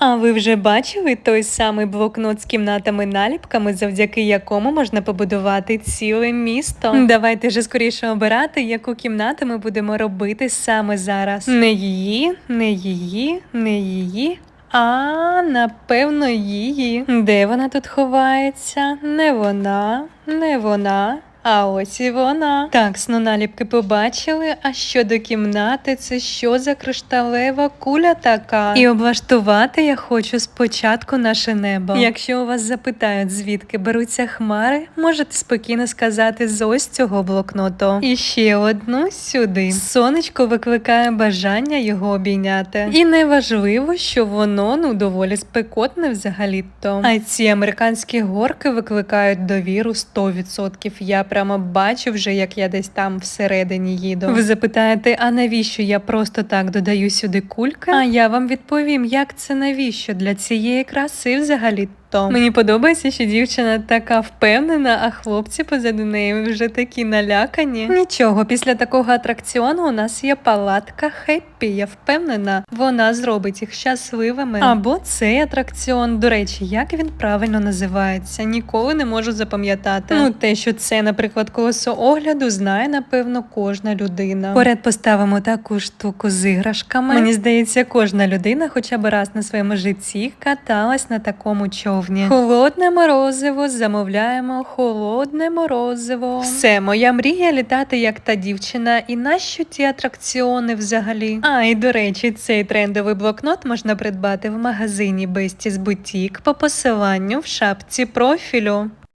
А ви вже бачили той самий блокнот з кімнатами-наліпками, завдяки якому можна побудувати ціле місто? Давайте же скоріше обирати, яку кімнату ми будемо робити саме зараз. Не її, не її, не її. А, напевно, її. Де вона тут ховається? Не вона, не вона. А ось і вона. Так, сноналіпки побачили. А щодо кімнати, це що за кришталева куля така? І облаштувати я хочу спочатку наше небо. Якщо у вас запитають, звідки беруться хмари, можете спокійно сказати з ось цього блокноту. І ще одну сюди. Сонечко викликає бажання його обійняти. І не важливо, що воно ну доволі спекотне взагалі-то. А ці американські горки викликають довіру 100%. Я прямо бачу вже, як я десь там всередині їду. Ви запитаєте, а навіщо я просто так додаю сюди кулька? А я вам відповім, як це навіщо для цієї краси взагалі. То мені подобається, що дівчина така впевнена, а хлопці позаду неї вже такі налякані. Нічого, після такого атракціону у нас є палатка Хеппі. Я впевнена, вона зробить їх щасливими. Або цей атракціон. До речі, як він правильно називається? Ніколи не можу запам'ятати. Ну, те, що це, наприклад, колесо огляду, знає напевно кожна людина. Поряд поставимо таку штуку з іграшками. Мені здається, кожна людина, хоча б раз на своєму житті, каталась на такому човні. Холодне морозиво, замовляємо холодне морозиво. Все, моя мрія літати як та дівчина. І нащо ті атракціони взагалі? А, і до речі, цей трендовий блокнот можна придбати в магазині Besties Boutique по посиланню в шапці профілю.